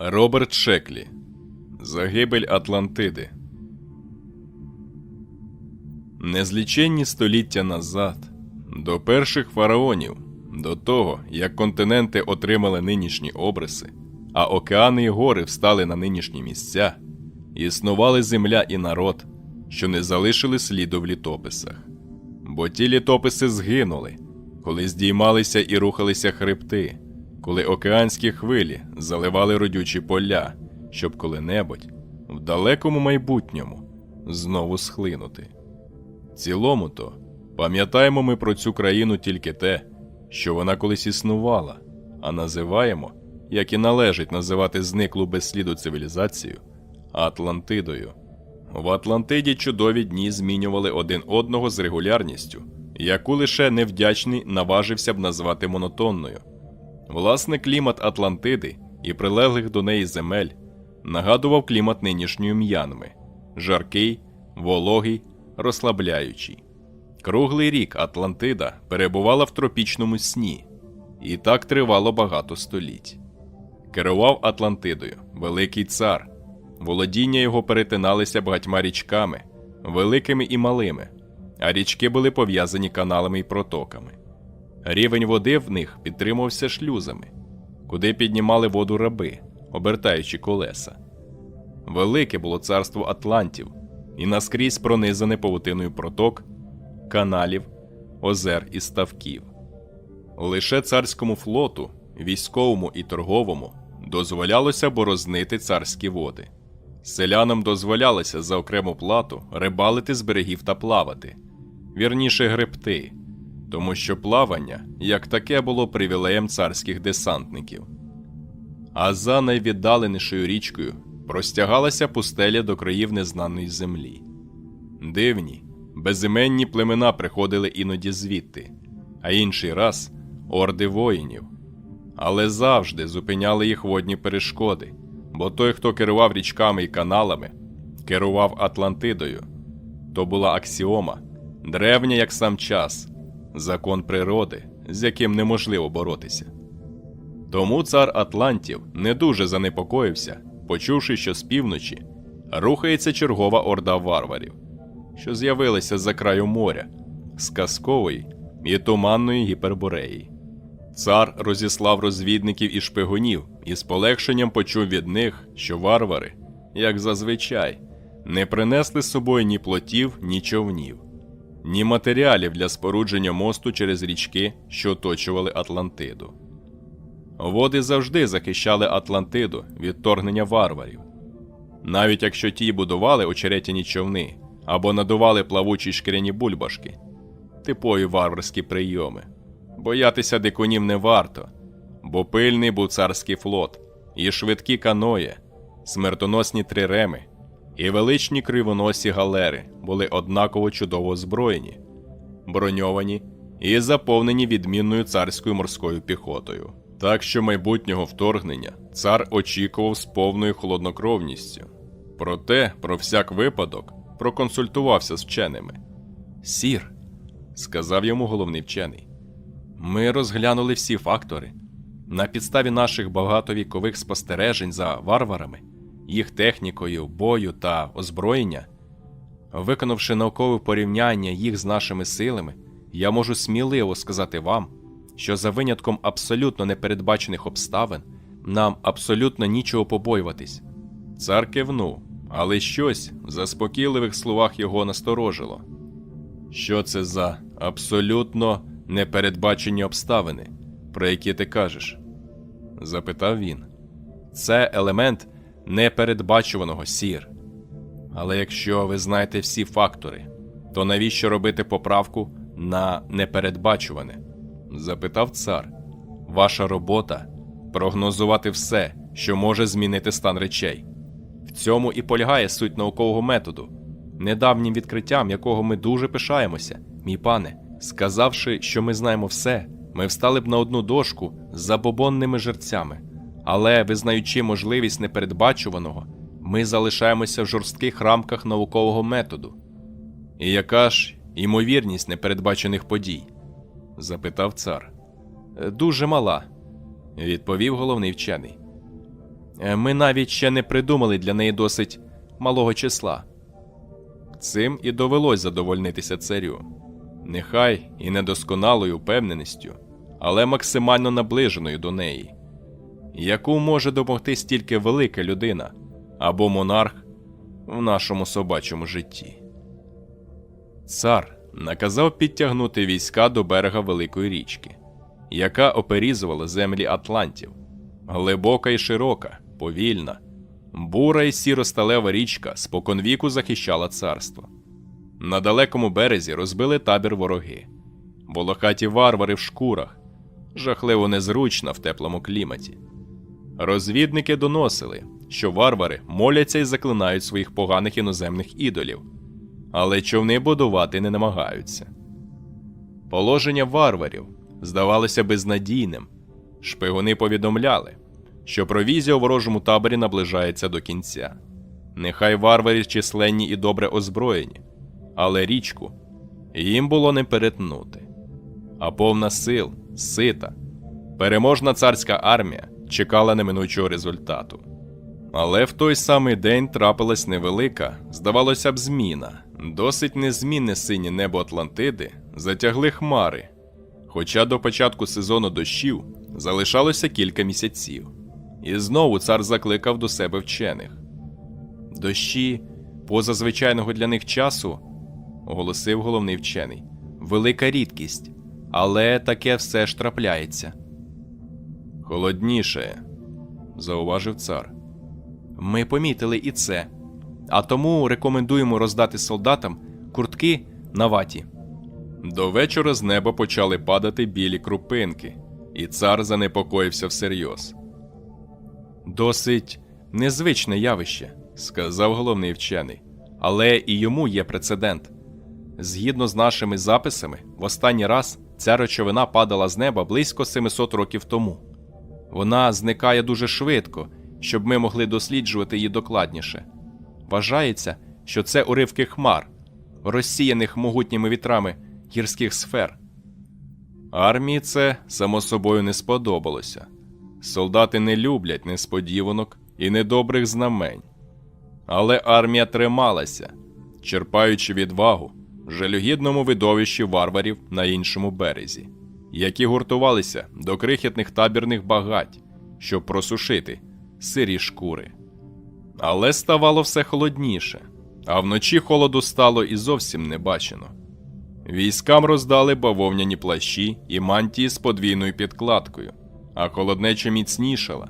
Роберт Шеклі Загибель Атлантиди. Незліченні століття назад, до перших фараонів, до того, як континенти отримали нинішні обриси, а океани і гори встали на нинішні місця, існували земля і народ, що не залишили сліду в літописах. Бо ті літописи згинули, коли здіймалися і рухалися хребти, коли океанські хвилі заливали родючі поля, щоб коли-небудь в далекому майбутньому знову схлинути. Цілому то пам'ятаємо ми про цю країну тільки те, що вона колись існувала, а називаємо, як і належить називати зниклу без сліду цивілізацію, Атлантидою. В Атлантиді чудові дні змінювали один одного з регулярністю, яку лише невдячний наважився б назвати монотонною. Власне, клімат Атлантиди і прилеглих до неї земель нагадував клімат нинішньої м'янми жаркий, вологий, розслабляючий. Круглий рік Атлантида перебувала в тропічному сні, і так тривало багато століть. Керував Атлантидою великий цар. Володіння його перетиналися багатьма річками, великими і малими, а річки були пов'язані каналами і протоками. Рівень води в них підтримувався шлюзами, куди піднімали воду раби, обертаючи колеса. Велике було царство Атлантів і наскрізь пронизане павутиною проток, каналів, озер і ставків. Лише царському флоту, військовому і торговому, дозволялося борознити царські води. Селянам дозволялося за окрему плату рибалити з берегів та плавати, вірніше гребти, тому що плавання, як таке, було привілеєм царських десантників. А за найвіддаленішою річкою простягалася пустеля до країв незнаної землі. Дивні, безіменні племена приходили іноді звідти, а інший раз орди воїнів. Але завжди зупиняли їх водні перешкоди, бо той, хто керував річками і каналами, керував Атлантидою. То була аксіома, древня як сам час, закон природи, з яким неможливо боротися. Тому цар Атлантів не дуже занепокоївся, почувши, що з півночі рухається чергова орда варварів, що з'явилася за краю моря, з казкової і туманної гіпербореї. Цар розіслав розвідників і шпигунів і з полегшенням почув від них, що варвари, як зазвичай, не принесли з собою ні плотів, ні човнів, ні матеріалів для спорудження мосту через річки, що оточували Атлантиду. Води завжди захищали Атлантиду від торгнення варварів. Навіть якщо ті будували очеретяні човни або надували плавучі шкіряні бульбашки, типові варварські прийоми. Боятися дикунів не варто, бо пильний був царський флот, і швидкі каної, смертоносні триреми, і величні кривоносі галери були однаково чудово озброєні, броньовані і заповнені відмінною царською морською піхотою. Так що майбутнього вторгнення цар очікував з повною холоднокровністю. Проте, про всяк випадок, проконсультувався з вченими. Сір, сказав йому головний вчений. Ми розглянули всі фактори. На підставі наших багатовікових спостережень за варварами, їх технікою, бою та озброєння, виконавши наукове порівняння їх з нашими силами, я можу сміливо сказати вам, що за винятком абсолютно непередбачених обставин нам абсолютно нічого побоюватись. Цар кивнув, але щось в заспокійливих словах його насторожило. Що це за абсолютно непередбачені обставини, про які ти кажеш? запитав він. Це елемент непередбачуваного сір. Але якщо ви знаєте всі фактори, то навіщо робити поправку на непередбачуване? запитав цар. Ваша робота прогнозувати все, що може змінити стан речей. В цьому і полягає суть наукового методу, недавнім відкриттям якого ми дуже пишаємося, мій пане. Сказавши, що ми знаємо все, ми встали б на одну дошку з забобонними жерцями, але, визнаючи можливість непередбачуваного, ми залишаємося в жорстких рамках наукового методу. І яка ж ймовірність непередбачених подій? запитав цар. Дуже мала, відповів головний вчений. Е, Ми навіть ще не придумали для неї досить малого числа. Цим і довелось задовольнитися царю. Нехай і недосконалою впевненістю, але максимально наближеною до неї, яку може допомогти стільки велика людина або монарх в нашому собачому житті. Цар наказав підтягнути війська до берега Великої річки, яка оперізувала землі Атлантів, глибока і широка, повільна, бура і сіро-сталева річка споконвіку захищала царство. На далекому березі розбили табір вороги, волохаті варвари в шкурах, жахливо незручно в теплому кліматі. Розвідники доносили, що варвари моляться і заклинають своїх поганих іноземних ідолів, але човни будувати не намагаються. Положення варварів здавалося безнадійним. Шпигуни повідомляли, що провізія у ворожому таборі наближається до кінця. Нехай варварі численні і добре озброєні, але річку їм було не перетнути. А повна сил, сита, переможна царська армія чекала неминучого результату. Але в той самий день трапилась невелика, здавалося б, зміна. Досить незмінне синє небо Атлантиди затягли хмари. Хоча до початку сезону дощів залишалося кілька місяців. І знову цар закликав до себе вчених. Дощі, поза звичайного для них часу, оголосив головний вчений, велика рідкість, але таке все ж трапляється. Холодніше, зауважив цар. Ми помітили і це, а тому рекомендуємо роздати солдатам куртки на ваті. До вечора з неба почали падати білі крупинки, і цар занепокоївся всерйоз. Досить незвичне явище, сказав головний вчений, але і йому є прецедент. Згідно з нашими записами, в останній раз ця речовина падала з неба близько 700 років тому. Вона зникає дуже швидко, щоб ми могли досліджувати її докладніше. Вважається, що це уривки хмар, розсіяних могутніми вітрами гірських сфер. Армії це, само собою, не сподобалося. Солдати не люблять несподіванок і недобрих знамень. Але армія трималася, черпаючи відвагу жалюгідному видовищі варварів на іншому березі, які гуртувалися до крихітних табірних багать, щоб просушити сирі шкури. Але ставало все холодніше, а вночі холоду стало і зовсім не бачено. Військам роздали бавовняні плащі і мантії з подвійною підкладкою, а холоднеча міцнішала.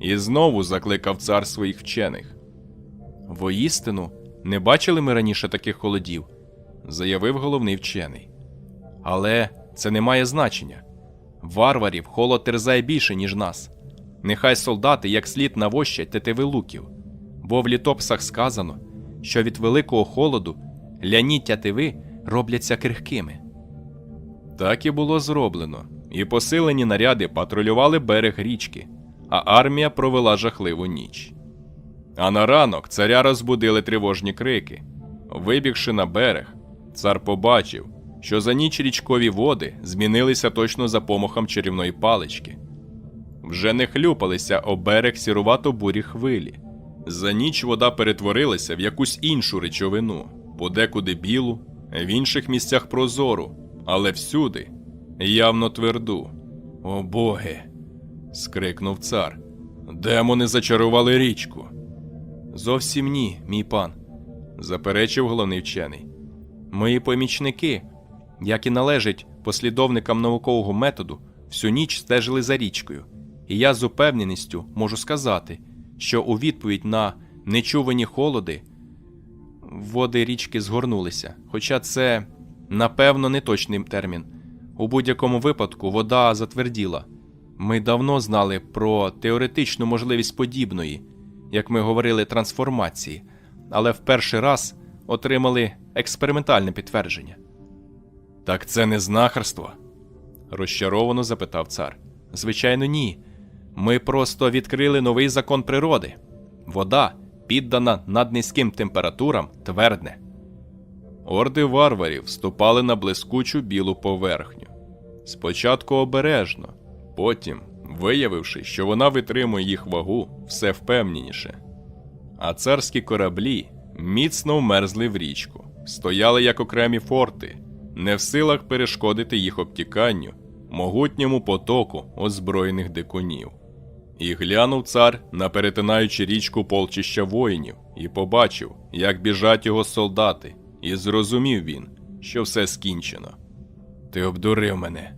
І знову закликав цар своїх вчених. Воістину, не бачили ми раніше таких холодів, заявив головний вчений. Але це не має значення. Варварів холод терзає більше, ніж нас. Нехай солдати як слід навощать тетиви луків, бо в літописах сказано, що від великого холоду ляні тятиви робляться крихкими. Так і було зроблено, і посилені наряди патрулювали берег річки, а армія провела жахливу ніч. А на ранок царя розбудили тривожні крики. Вибігши на берег, цар побачив, що за ніч річкові води змінилися точно за помахом чарівної палички. Вже не хлюпалися об берег сірувато бурі хвилі. За ніч вода перетворилася в якусь іншу речовину, подекуди білу, в інших місцях прозору, але всюди явно тверду. О боги! скрикнув цар. Демони зачарували річку. Зовсім ні, мій пан, заперечив головний вчений. Мої помічники, як і належить послідовникам наукового методу, всю ніч стежили за річкою, і я з упевненістю можу сказати, що у відповідь на нечувані холоди води річки згорнулися, хоча це, напевно, не точний термін. У будь-якому випадку вода затверділа. Ми давно знали про теоретичну можливість подібної, як ми говорили, трансформації, але в перший раз отримали експериментальне підтвердження. Так це не знахарство? розчаровано запитав цар. Звичайно, ні. Ми просто відкрили новий закон природи. Вода, піддана наднизьким температурам, твердне. Орди варварів ступали на блискучу білу поверхню. Спочатку обережно, потім виявивши, що вона витримує їх вагу все впевненіше. А царські кораблі міцно вмерзли в річку, стояли як окремі форти, не в силах перешкодити їх обтіканню, могутньому потоку озброєних дикунів. І глянув цар на перетинаючи річку полчища воїнів, і побачив, як біжать його солдати, і зрозумів він, що все скінчено. Ти обдурив мене.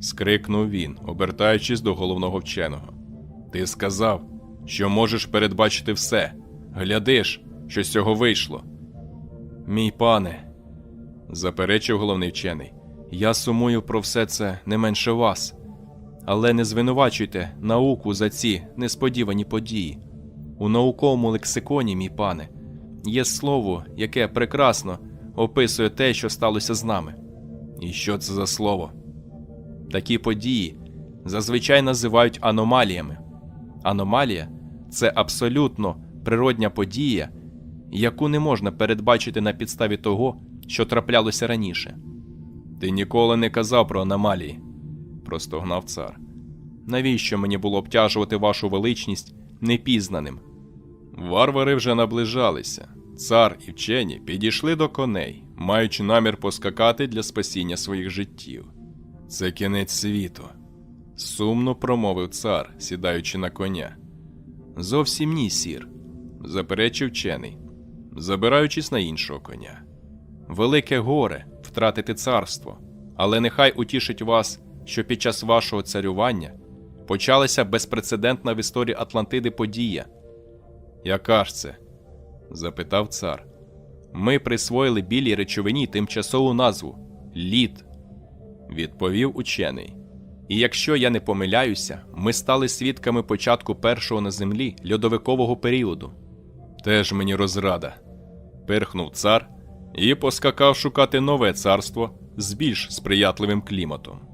скрикнув він, обертаючись до головного вченого. Ти сказав, що можеш передбачити все. Глядиш, що з цього вийшло. Мій пане, заперечив головний вчений, я сумую про все це не менше вас. Але не звинувачуйте науку за ці несподівані події. У науковому лексиконі, мій пане, є слово, яке прекрасно описує те, що сталося з нами. І що це за слово? Такі події зазвичай називають аномаліями. Аномалія це абсолютно природня подія, яку не можна передбачити на підставі того, що траплялося раніше. Ти ніколи не казав про аномалії, простогнав цар. Навіщо мені було обтяжувати вашу величність непізнаним? Варвари вже наближалися. Цар і вчені підійшли до коней, маючи намір поскакати для спасіння своїх життів. Це кінець світу, сумно промовив цар, сідаючи на коня. Зовсім ні, сір, заперечив вчений, забираючись на іншого коня. Велике горе втратити царство, але нехай утішить вас, що під час вашого царювання почалася безпрецедентна в історії Атлантиди подія. Яка ж це? запитав цар. Ми присвоїли білій речовині тимчасову назву лід, відповів учений. І якщо я не помиляюся, ми стали свідками початку першого на землі льодовикового періоду. Теж мені розрада. пирхнув цар і поскакав шукати нове царство з більш сприятливим кліматом.